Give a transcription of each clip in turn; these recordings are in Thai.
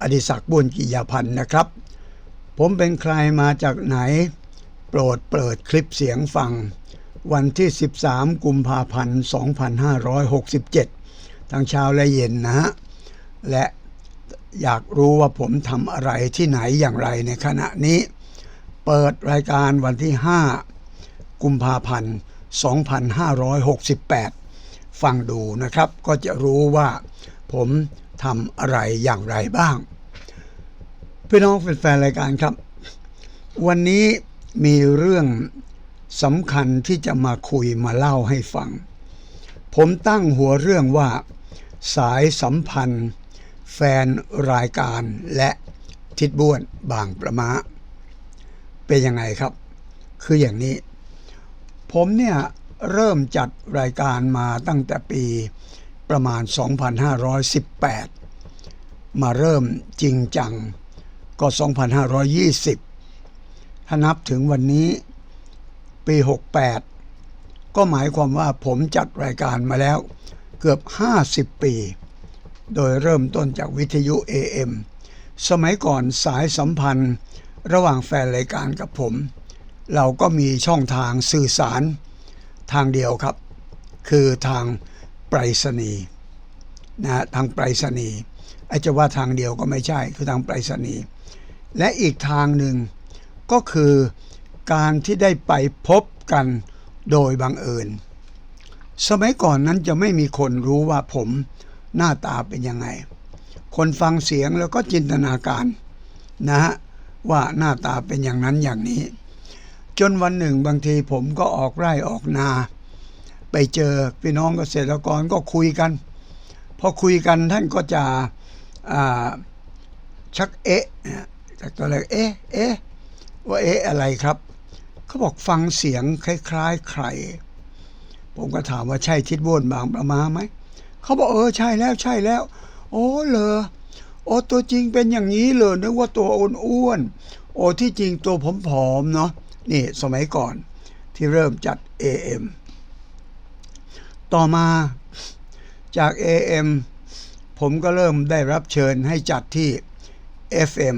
อดิศักดิ์บ้วนกิยาพันธ์นะครับ ผมเป็นใครมาจากไหน โปรดเปิดคลิปเสียงฟัง วันที่ 13 กุมภาพันธ์ 2567ทางเช้าและเย็นนะฮะ และอยากรู้ว่าผมทำอะไรที่ไหนอย่างไรในขณะนี้ เปิดรายการวันที่ 5 กุมภาพันธ์ 2568 ฟังดูนะครับ ก็จะรู้ว่าผม ทำอะไรอย่างไรบ้าง พี่น้องแฟนรายการครับ วันนี้มีเรื่องสำคัญที่จะมาคุยมาเล่าให้ฟัง ผมตั้งหัวเรื่องว่า สายสัมพันธ์ แฟนรายการและทิดบ้วนบางประมาเป็นยังไงครับ คืออย่างนี้ ผมเนี่ยเริ่มจัดรายการมาตั้งแต่ปี ประมาณ 2518 มาเริ่มจริงจังก็ 2520 ถ้านับถึงวันนี้ปี 68 ก็หมายความว่าผมจัดรายการมาแล้วเกือบ 50 ปี โดยเริ่มต้นจากวิทยุ AM สมัยก่อนสายสัมพันธ์ระหว่างแฟนรายการกับผม เราก็มีช่องทางสื่อสารทางเดียวครับ คือทาง ไปรษณีย์นะทางไปรษณีย์ไอ้จะว่าทางเดียวก็ไม่ใช่คือทางไปรษณีย์และอีกทางหนึ่งก็คือการที่ได้ไปพบกันโดยบังเอิญ สมัยก่อนนั้นจะไม่มีคนรู้ว่าผมหน้าตาเป็นยังไง คนฟังเสียงแล้วก็จินตนาการนะฮะว่าหน้าตาเป็นอย่างนั้นอย่างนี้ จนวันหนึ่งบางทีผมก็ออกไร่ออกนา ไปเจอพี่น้องเกษตรกรก็คุยกันพอคุยกันท่านก็จะชักเอ๊ะจากตัวแรกเอ๊ะเอ๊ะว่าเอ๊ะอะไรครับเขาบอกฟังเสียงคล้ายๆใคร ผมก็ถามว่าใช่ทิดบ้วนบางประมาไหมเขาบอกเออใช่แล้วใช่แล้ว โอ้เหรอโอ้ตัวจริงเป็นอย่างนี้เลยนึกว่าตัวอ้วนๆโอ้ที่จริงตัวผอมๆเนาะนี่สมัยก่อนที่เริ่มจัด AM ต่อมาจาก AM ผมก็เริ่มได้รับเชิญให้จัดที่ FM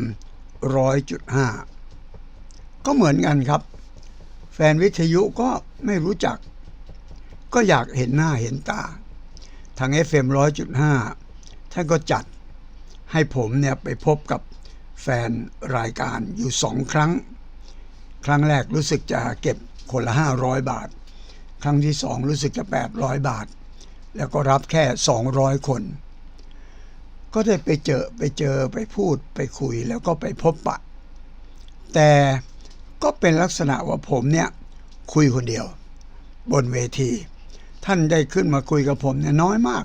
100.5 ก็เหมือนกันครับ แฟนวิทยุก็ไม่รู้จัก ก็อยากเห็นหน้าเห็นตา ทาง FM 100.5 ท่านก็จัดให้ผมเนี่ยไปพบกับแฟนรายการอยู่สองครั้ง ครั้งแรกรู้สึกจะเก็บคนละ 500 บาท ครั้งที่สองรู้สึกจะ 800 บาท แล้วก็รับแค่ 200 คน ก็ได้ไปเจอไปเจอไปพูดไปคุยแล้วก็ไปพบปะ แต่ก็เป็นลักษณะว่าผมเนี่ยคุยคนเดียว บนเวที ท่านได้ขึ้นมาคุยกับผมเนี่ยน้อยมาก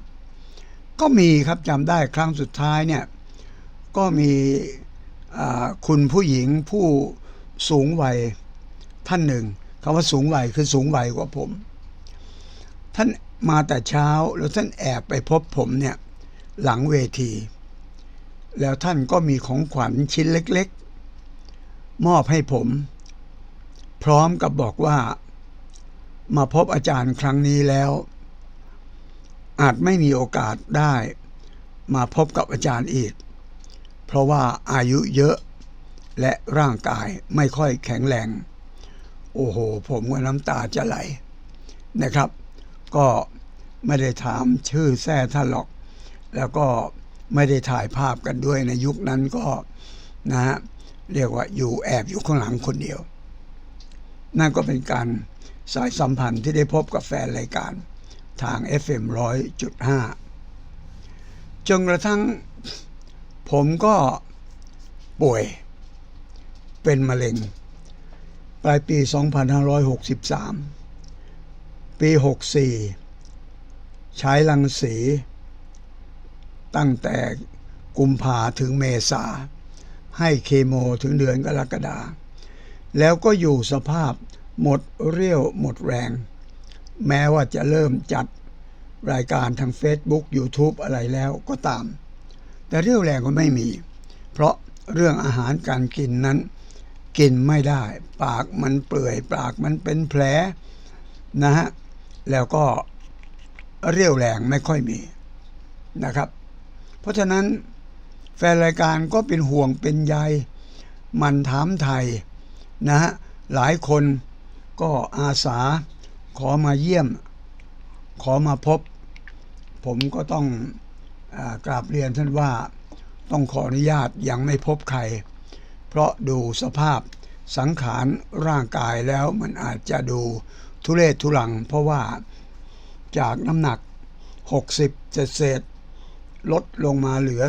ก็มีครับจำได้ครั้งสุดท้ายเนี่ยก็มีคุณผู้หญิงผู้สูงวัยท่านหนึ่ง คำว่าสูงวัยคือสูงวัยกว่าผม ท่านมาแต่เช้าแล้วท่านแอบไปพบผมเนี่ยหลังเวที แล้วท่านก็มีของขวัญชิ้นเล็กๆ มอบให้ผม พร้อมกับบอกว่า มาพบอาจารย์ครั้งนี้แล้ว อาจไม่มีโอกาสได้ มาพบกับอาจารย์อีก เพราะว่าอายุเยอะและร่างกายไม่ค่อยแข็งแรง โอ้โห ผมก็น้ำตาจะไหลนะครับ ก็ไม่ได้ถามชื่อแท้ท่านหรอก แล้วก็ไม่ได้ถ่ายภาพกันด้วยในยุคนั้นก็นะฮะเรียกว่าอยู่แอบอยู่ข้างหลังคนเดียว นั่นก็เป็นการสายสัมพันธ์ที่ได้พบกับแฟนรายการทาง FM 100.5 จนกระทั่งผมก็ป่วยเป็นมะเร็ง ปลายปี 2563 ปี 64 ใช้ลังสี ตั้งแต่กุมภาถึงเมษา ให้เคโมถึงเดือนกรกฎาแล้วก็อยู่สภาพหมดเรี่ยวหมดแรง แม้ว่าจะเริ่มจัดรายการทาง Facebook YouTube อะไรแล้วก็ตาม แต่เรี่ยวแรงก็ไม่มี เพราะเรื่องอาหารการกินนั้น กินไม่ได้ ปากมันเปื่อย ปากมันเป็นแผลนะฮะแล้วก็เรี่ยวแรงไม่ค่อยมีนะครับ เพราะฉะนั้นแฟนรายการก็เป็นห่วงเป็นใยมันถามไทยนะฮะหลายคนก็อาสาขอมาเยี่ยม ขอมาพบ ผมก็ต้องอกราบเรียนท่านว่าต้องขออนุญาตยังไม่พบใคร เพราะดูสภาพสังขารร่างกายแล้วมันอาจจะดูทุเรศทุลัง เพราะว่าจากน้ำหนัก 60เศษลดลงมาเหลือ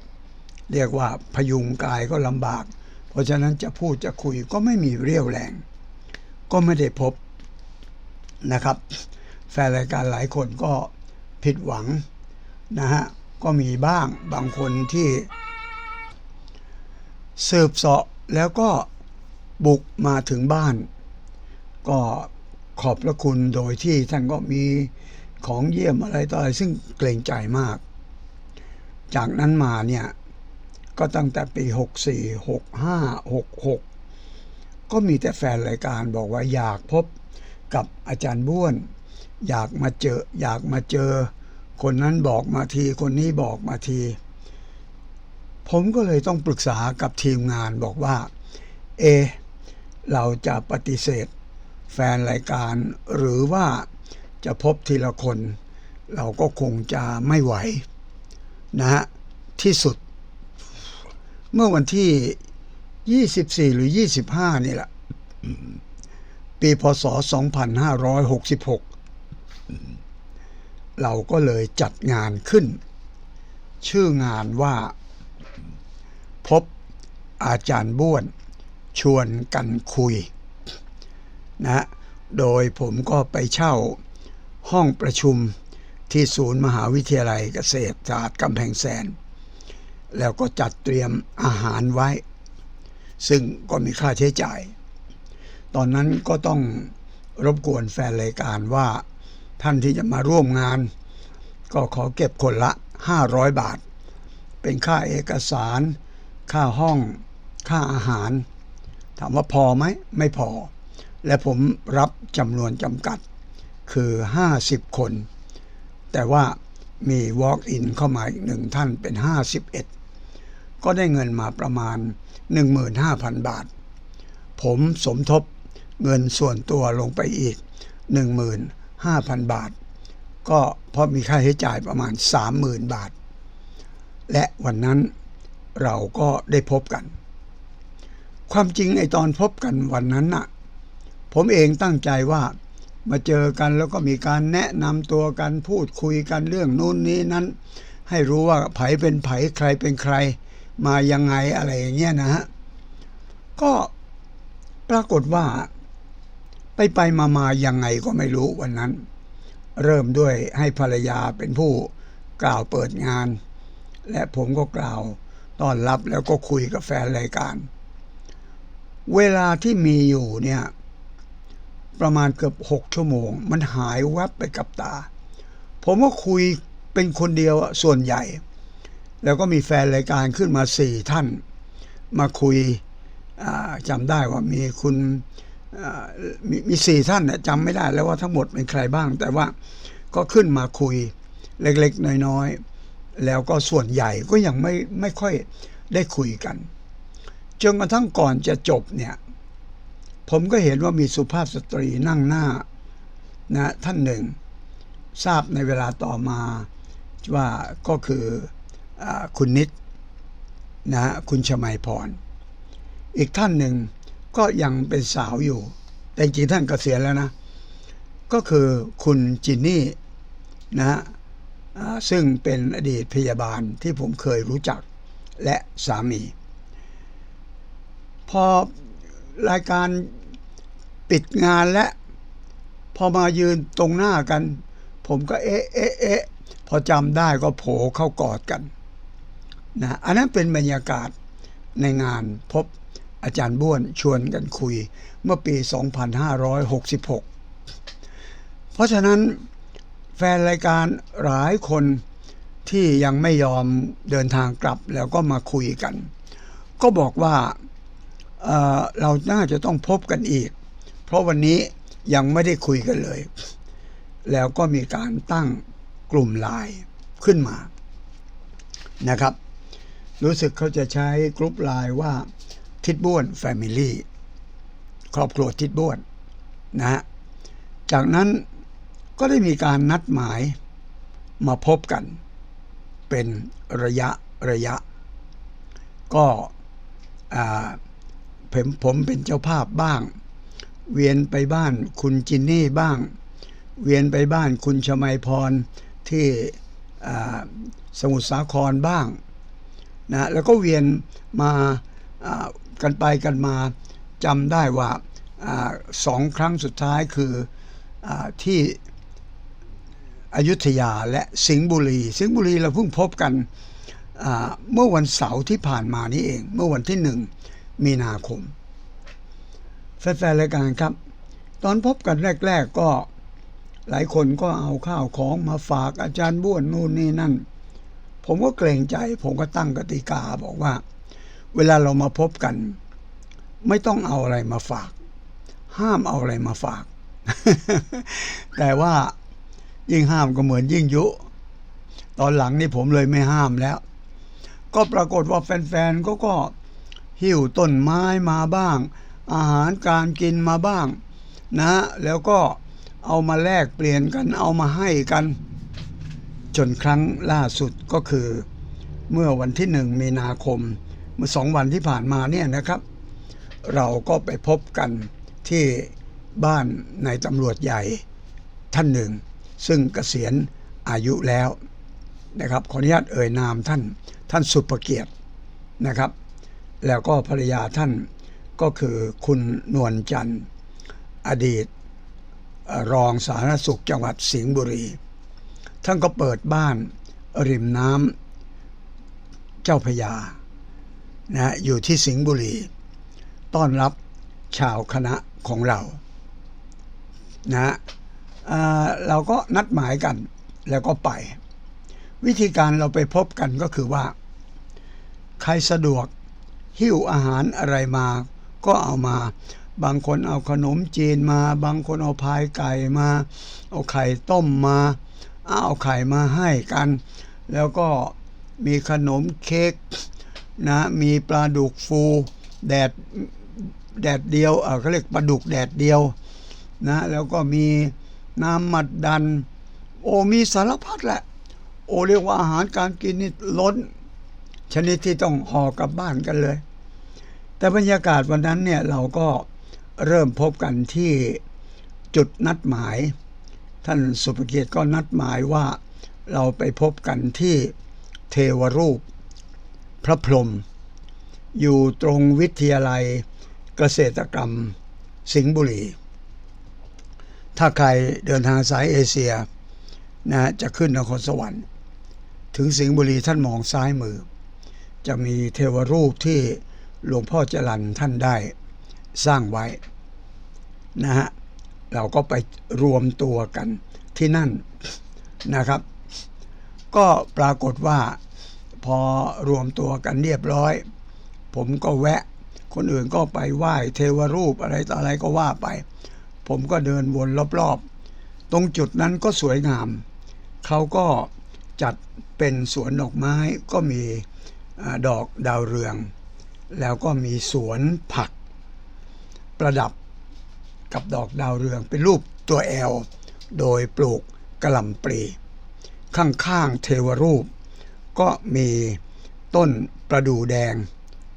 49 เรียกว่าพยุงกายก็ลำบาก เพราะฉะนั้นจะพูดจะคุยก็ไม่มีเรี่ยวแรง ก็ไม่ได้พบนะครับ แฟนรายการหลายคนก็ผิดหวังนะฮะก็มีบ้างบางคนที่ สืบเสาะแล้วก็บุกมาถึงบ้าน ก็ขอบพระคุณโดยที่ท่านก็มีของเยี่ยมอะไรต่ออะไรซึ่งเกรงใจมาก จากนั้นมาเนี่ย ก็ตั้งแต่ปี 64 65 66 ก็มีแต่แฟนรายการบอกว่าอยากพบกับอาจารย์บ้วน อยากมาเจอ อยากมาเจอ คนนั้นบอกมาที คนนี้บอกมาที ผมก็เลยต้องปรึกษากับทีมงานบอกว่า เอ เราจะปฏิเสธ แฟนรายการ หรือว่าจะพบทีละคน เราก็คงจะไม่ไหว นะฮะ ที่สุด เมื่อวันที่ 24 หรือ 25 นี่แหละปีพศ 2566 เราก็เลยจัดงานขึ้น ชื่องานว่า พบอาจารย์บ้วนชวนกันคุยนะโดยผมก็ไปเช่าห้องประชุมที่ศูนย์มหาวิทยาลัยเกษตรศาสตร์กำแพงแสน แล้วก็จัดเตรียมอาหารไว้ ซึ่งก็มีค่าใช้จ่าย ตอนนั้นก็ต้องรบกวนแฟนรายการว่าท่านที่จะมาร่วมงาน ก็ขอเก็บคนละ 500 บาท เป็นค่าเอกสาร ค่าห้องค่าอาหาร ถามว่าพอไหมไม่พอ และผมรับจำนวนจำกัดคือ 50 คน แต่ว่ามี Walk-in เข้ามาอีกหนึ่งท่านเป็น 51 ก็ได้เงินมาประมาณ 15,000 บาท ผมสมทบเงินส่วนตัวลงไปอีก 15,000 บาท ก็เพราะมีค่าใช้จ่ายประมาณ 30,000 บาท และวันนั้น เราก็ได้พบกัน ความจริงไอ้ตอนพบกันวันนั้นน่ะ ผมเองตั้งใจว่ามาเจอกันแล้วก็มีการแนะนำตัวกันพูดคุยกันเรื่องนู้นนี้นั้น ให้รู้ว่าไผเป็นไผใครเป็นใคร มายังไงอะไรอย่างเงี้ยนะฮะ ก็ปรากฏว่า ไปไปมามายังไงก็ไม่รู้วันนั้น เริ่มด้วยให้ภรรยาเป็นผู้กล่าวเปิดงาน และผมก็กล่าว ต้อนรับแล้วก็คุยกับแฟนรายการ เวลาที่มีอยู่เนี่ย ประมาณเกือบหกชั่วโมง มันหายวับไปกับตา ผมก็คุยเป็นคนเดียวส่วนใหญ่ แล้วก็มีแฟนรายการขึ้นมาสี่ท่าน มาคุยจำได้ว่ามีคุณมีมีสี่ท่านจำไม่ได้แล้วว่าทั้งหมดเป็นใครบ้าง แต่ว่าก็ขึ้นมาคุยเล็กๆ น้อยๆ แล้วก็ส่วนใหญ่ก็ยังไม่ไม่ค่อยได้คุยกัน จนกระทั่งก่อนจะจบเนี่ย ผมก็เห็นว่ามีสุภาพสตรีนั่งหน้านะท่านหนึ่ง ทราบในเวลาต่อมาว่าก็คืออคุณนิดนะฮะคุณชมัยพร อีกท่านหนึ่งก็ยังเป็นสาวอยู่ แต่จริงท่านเกษียณแล้วนะ ก็คือคุณจินนี่นะฮะ ซึ่งเป็นอดีตพยาบาลที่ผมเคยรู้จักและสามี พอรายการปิดงานและ พอมายืนตรงหน้ากัน ผมก็เอ๊ะเอ๊ะเอ๊ะพอจำได้ก็โผล่เข้ากอดกันนะอันนั้นเป็นบรรยากาศในงานพบอาจารย์บ้วนชวนกันคุยเมื่อปี 2566 เพราะฉะนั้น แฟนรายการหลายคนที่ยังไม่ยอมเดินทางกลับแล้วก็มาคุยกัน ก็บอกว่าเเราน่าจะต้องพบกันอีก เพราะวันนี้ยังไม่ได้คุยกันเลย แล้วก็มีการตั้งกลุ่มไลน์ขึ้นมานะครับ รู้สึกเขาจะใช้กลุ่มไลน์ว่าทิดบ้วนแฟมิลี่ครอบครัวทิดบ้วนนะฮะจากนั้น ก็ได้มีการนัดหมายมาพบกัน เป็นระยะระยะ ก็ผมผมเป็นเจ้าภาพบ้าง เวียนไปบ้านคุณจินนี่บ้าง เวียนไปบ้านคุณชมัยพรที่สมุทรสาครบ้างนะแล้วก็เวียนมากันไปกันมาจำได้ว่าอสองครั้งสุดท้ายคืออที่ อยุธยาและสิงห์บุรี สิงห์บุรีเราเพิ่งพบกันเมื่อวันเสาร์ที่ผ่านมานี้เอง เมื่อวันที่หนึ่งมีนาคมแฟนๆรายการครับ ตอนพบกันแรก ๆก็หลายคนก็เอาข้าวของมาฝากอาจารย์บ้วนนู่นนี่นั่น ผมก็เกรงใจ ผมก็ตั้งกติกาบอกว่า เวลาเรามาพบกัน ไม่ต้องเอาอะไรมาฝาก ห้ามเอาอะไรมาฝาก แต่ว่า ยิ่งห้ามก็เหมือนยิ่งยุ ตอนหลังนี่ผมเลยไม่ห้ามแล้ว ก็ปรากฏว่าแฟนๆก็ก็หิ้วต้นไม้มาบ้าง อาหารการกินมาบ้าง นะ แล้วก็เอามาแลกเปลี่ยนกันเอามาให้กัน จนครั้งล่าสุดก็คือ เมื่อวันที่หนึ่งมีนาคม เมื่อสองวันที่ผ่านมาเนี่ยนะครับ เราก็ไปพบกันที่บ้านในตำรวจใหญ่ท่านหนึ่ง ซึ่งเกษียณอายุแล้วนะครับขออนุญาตเอ่ยนามท่านท่านสุภเกียรตินะครับ แล้วก็ภรรยาท่านก็คือคุณนวลจันทร์ อดีตรองสาธารณสุขจังหวัดสิงห์บุรี ท่านก็เปิดบ้านริมน้ำเจ้าพยานะอยู่ที่สิงห์บุรี ต้อนรับชาวคณะของเรานะ เราก็นัดหมายกันแล้วก็ไป วิธีการเราไปพบกันก็คือว่า ใครสะดวกหิ้วอาหารอะไรมา ก็เอามา บางคนเอาขนมจีนมา บางคนเอาพายไก่มา เอาไข่ต้มมา เอาไข่มาให้กัน แล้วก็มีขนมเค้กนะมีปลาดุกฟูแดดแดดเดียวเออเขาเรียกปลาดุกแดดเดียวนะแล้วก็มี น้ำมัดดัน โอมีสารพัดแหละ โอเรียกว่าอาหารการกินนี่ล้น ชนิดที่ต้องห่อกลับบ้านกันเลย แต่บรรยากาศวันนั้นเนี่ยเราก็เริ่มพบกันที่จุดนัดหมาย ท่านสุภเกียรติก็นัดหมายว่าเราไปพบกันที่เทวรูป พระพรหมอยู่ตรงวิทยาลัยเกษตรกรรม สิงห์บุรี ถ้าใครเดินทางสายเอเชียนะจะขึ้นนครสวรรค์ ถึงสิงห์บุรีท่านมองซ้ายมือ จะมีเทวรูปที่หลวงพ่อจรันท่านได้สร้างไว้นะฮะเราก็ไปรวมตัวกันที่นั่นนะครับ ก็ปรากฏว่าพอรวมตัวกันเรียบร้อย ผมก็แวะ คนอื่นก็ไปไหว้เทวรูปอะไรต่ออะไรก็ว่าไป ผมก็เดินวนรอบๆ ตรงจุดนั้นก็สวยงาม เขาก็จัดเป็นสวนดอกไม้ก็มีอดอกดาวเรือง แล้วก็มีสวนผัก ประดับกับดอกดาวเรืองเป็นรูปตัวแอล โดยปลูกกระหล่ำปลี ข้างๆเทวรูป ก็มีต้นประดู่แดง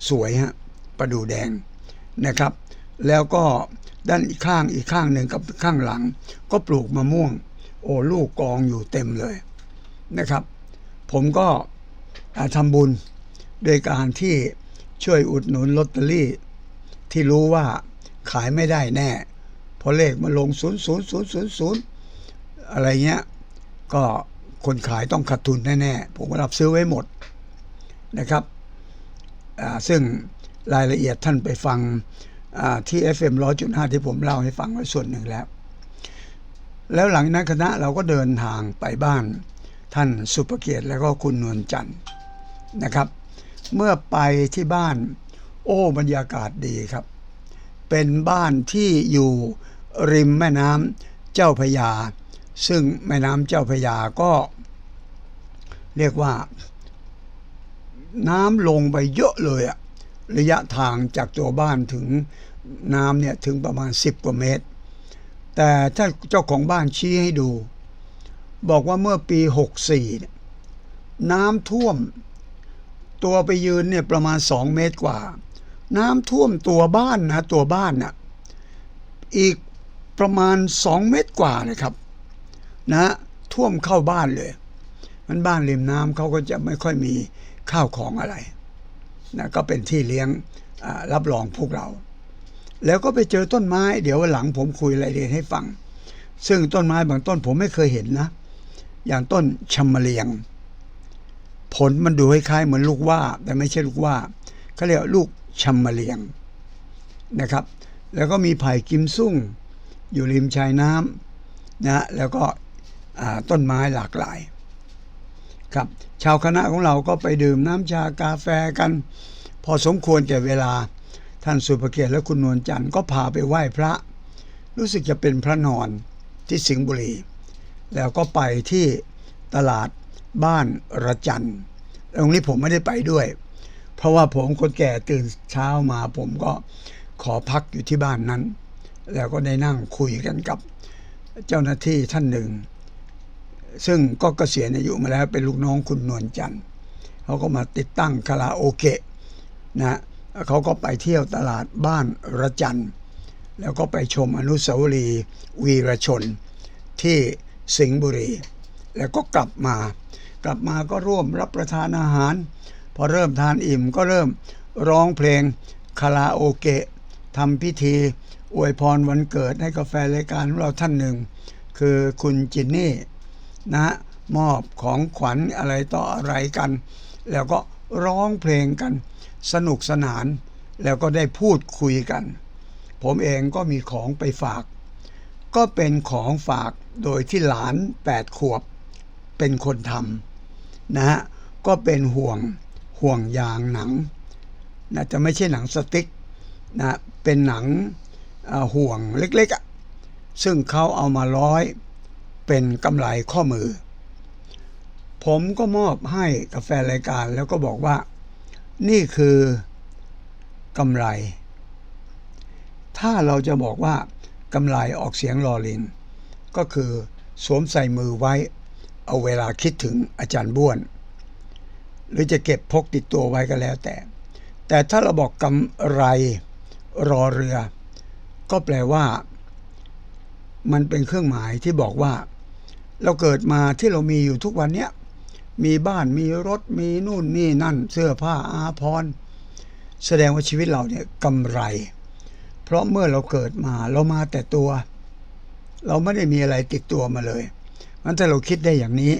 สวยฮะประดู่แดงนะครับ แล้วก็ ด้านอีกข้างอีกข้างหนึ่งกับข้างหลัง ก็ปลูกมะม่วง โอ้ลูกกองอยู่เต็มเลยนะครับ ผมก็อ่าทำบุญโดยการที่ช่วยอุดหนุนลอตเตอรี่ ที่รู้ว่าขายไม่ได้แน่เพราะเลขมันลง 0 0 0 0 0 อะไรเงี้ย ก็คนขายต้องขาดทุนแน่ๆ ผมก็รับซื้อไว้หมดนะครับ ซึ่งรายละเอียดท่านไปฟัง ที่ FM 100.5 ที่ผมเล่าให้ฟังไว้ส่วนหนึ่งแล้ว แล้วหลังนั้นคณะเราก็เดินทางไปบ้านท่านสุภเกียรติแล้วก็คุณนวลจันทร์นะครับ เมื่อไปที่บ้าน โอ้บรรยากาศดีครับ เป็นบ้านที่อยู่ริมแม่น้ำเจ้าพยา ซึ่งแม่น้ำเจ้าพยาก็เรียกว่า น้ำลงไปเยอะเลยอะ ระยะทางจากตัวบ้านถึงน้ำเนี่ยถึงประมาณ 10 กว่าเมตร แต่ถ้าเจ้าของบ้านชี้ให้ดู บอกว่าเมื่อปี 64เนี่ยน้ำท่วม ตัวไปยืนเนี่ยประมาณ 2 เมตรกว่า น้ำท่วมตัวบ้านนะตัวบ้านน่ะอีกประมาณ 2 เมตรกว่าเลยครับ นะท่วมเข้าบ้านเลย มันบ้านริมน้ำเขาก็จะไม่ค่อยมีข้าวของอะไร นะก็เป็นที่เลี้ยงรับรองพวกเรา แล้วก็ไปเจอต้นไม้ เดี๋ยววันหลังผมคุยรายละเอียดให้ฟัง ซึ่งต้นไม้บางต้นผมไม่เคยเห็นนะ อย่างต้นชมะเลียง ผลมันดูคล้ายๆเหมือนลูกว่า แต่ไม่ใช่ลูกว่าเขาเรียกลูกชมะเลียงนะครับ แล้วก็มีไผ่กิมซุ่ง อยู่ริมชายน้ำนะแล้วก็ต้นไม้หลากหลาย ครับ ชาวคณะของเราก็ไปดื่มน้ำชากาแฟกัน พอสมควรแก่เวลา ท่านสุภเกียรติและคุณนวลจันทร์ก็พาไปไหว้พระ รู้สึกจะเป็นพระนอนที่สิงห์บุรี แล้วก็ไปที่ตลาดบ้านระจันตรงนี้ผมไม่ได้ไปด้วย เพราะว่าผมคนแก่ตื่นเช้ามา ผมก็ขอพักอยู่ที่บ้านนั้น แล้วก็ได้นั่งคุยกันกับเจ้าหน้าที่ท่านหนึ่ง ซึ่งก็เกษียณอายุมาแล้วเป็นลูกน้องคุณนวลจันทร์เขาก็มาติดตั้งคาราโอเกะนะเขาก็ไปเที่ยวตลาดบ้านระจันแล้วก็ไปชมอนุสาวรีย์วีรชนที่สิงห์บุรี แล้วก็กลับมา กลับมาก็ร่วมรับประทานอาหาร พอเริ่มทานอิ่มก็เริ่มร้องเพลงคาราโอเกะทำพิธีอวยพรวันเกิดให้กาแฟนรายการของเราท่านหนึ่ง คือคุณจินนี่ นะมอบของขวัญอะไรต่ออะไรกัน แล้วก็ร้องเพลงกัน สนุกสนาน แล้วก็ได้พูดคุยกัน ผมเองก็มีของไปฝาก ก็เป็นของฝากโดยที่หลาน 8 ขวบ เป็นคนทำนะฮะก็เป็นห่วงห่วงยางหนังนะจะไม่ใช่หนังสติ๊กนะเป็นหนังห่วงเล็กๆอะซึ่งเขาเอามาร้อย เป็นกำไรข้อมือ ผมก็มอบให้กับแฟนรายการแล้วก็บอกว่า นี่คือกำไร ถ้าเราจะบอกว่ากำไรออกเสียงลอลิงก็คือสวมใส่มือไว้ เอาเวลาคิดถึงอาจารย์บ้วน หรือจะเก็บพกติดตัวไว้ก็แล้วแต่ แต่ถ้าเราบอกกำไรรอเรือ ก็แปลว่า มันเป็นเครื่องหมายที่บอกว่า เราเกิดมาที่เรามีอยู่ทุกวันเนี้ยมีบ้านมีรถมีนู่นนี่นั่น เสื้อผ้าอาภรณ์แสดงว่าชีวิตเราเนี่ยกำไร เพราะเมื่อเราเกิดมาเรามาแต่ตัว เราไม่ได้มีอะไรติดตัวมาเลยมันถ้าเราคิดได้อย่างนี้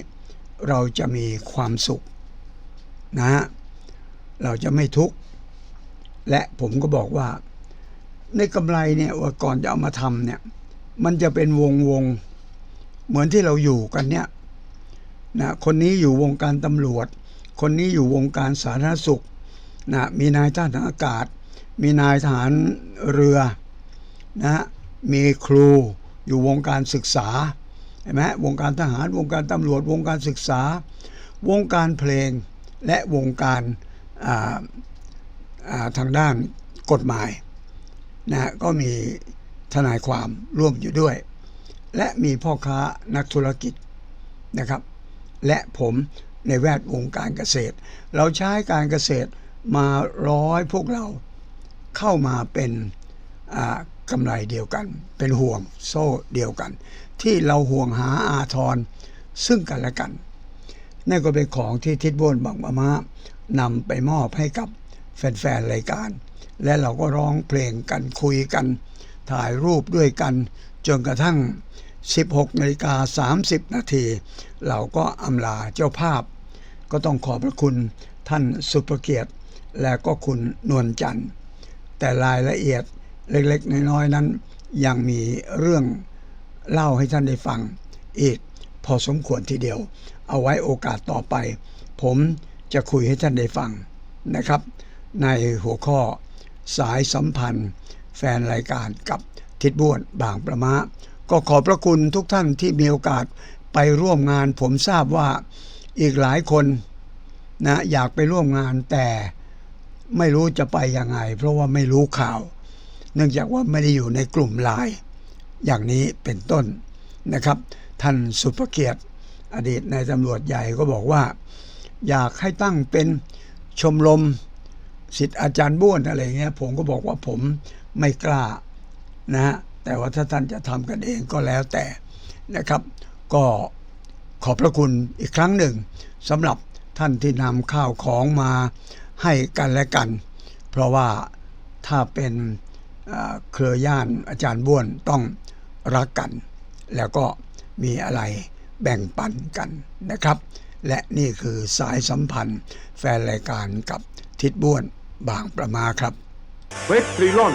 เราจะมีความสุขนะฮะเราจะไม่ทุกข์และผมก็บอกว่า ในกำไรเนี่ยว่าก่อนจะเอามาทำเนี่ย มันจะเป็นวงวง เหมือนที่เราอยู่กันเนี่ยนะคนนี้อยู่วงการตำรวจ คนนี้อยู่วงการสาธารณสุขนะมีนายท่านทางอากาศ มีนายทหารเรือนะมีครูอยู่วงการศึกษาเห็นไหมวงการทหารวงการตำรวจ วงการศึกษา วงการเพลงและวงการาาทางด้านกฎหมายนะก็มีทนายความร่วมอยู่ด้วย และมีพ่อค้านักธุรกิจนะครับ และผมในแวดวงการเกษตร เราใช้การเกษตรมาร้อยพวกเราเข้ามาเป็นอ่ากำไรเดียวกัน เป็นห่วงโซ่เดียวกัน ที่เราห่วงหาอาทรซึ่งกันและกัน นั่นก็เป็นของที่ทิดบ้วนบางมะมานำไปมอบให้กับแฟนๆรายการ และเราก็ร้องเพลงกันคุยกัน ถ่ายรูปด้วยกัน จนกระทั่ง 16นาฬิกา30 นาที เราก็อำลาเจ้าภาพ ก็ต้องขอบพระคุณท่านสุภเกียรติ และก็คุณนวลจันทร์ แต่รายละเอียดเล็กๆ น้อยๆ นั้น ยังมีเรื่องเล่าให้ท่านได้ฟัง อีกพอสมควรทีเดียว เอาไว้โอกาสต่อไป ผมจะคุยให้ท่านได้ฟังนะครับ ในหัวข้อสายสัมพันธ์ แฟนรายการกับ ทิดบ้วนบางประมาก็ขอบพระคุณทุกท่านที่มีโอกาสไปร่วมงาน ผมทราบว่าอีกหลายคนนะอยากไปร่วมงานแต่ไม่รู้จะไปยังไง เพราะว่าไม่รู้ข่าว เนื่องจากว่าไม่ได้อยู่ในกลุ่มไลน์อย่างนี้เป็นต้นนะครับ ท่านสุภเกียรติอดีตนายตำรวจใหญ่ก็บอกว่า อยากให้ตั้งเป็นชมรมสิทธิ์อาจารย์บ้วนอะไรเงี้ยผมก็บอกว่าผมไม่กล้า นะฮะแต่ว่าถ้าท่านจะทำกันเองก็แล้วแต่นะครับ ก็ขอบพระคุณอีกครั้งหนึ่งสำหรับท่านที่นำข้าวของมาให้กันและกัน เพราะว่าถ้าเป็นเครือญาติอาจารย์บ้วนต้องรักกัน แล้วก็มีอะไรแบ่งปันกันนะครับ และนี่คือสายสัมพันธ์แฟนรายการกับทิดบ้วนบางประมาครับเฟสตรีลอน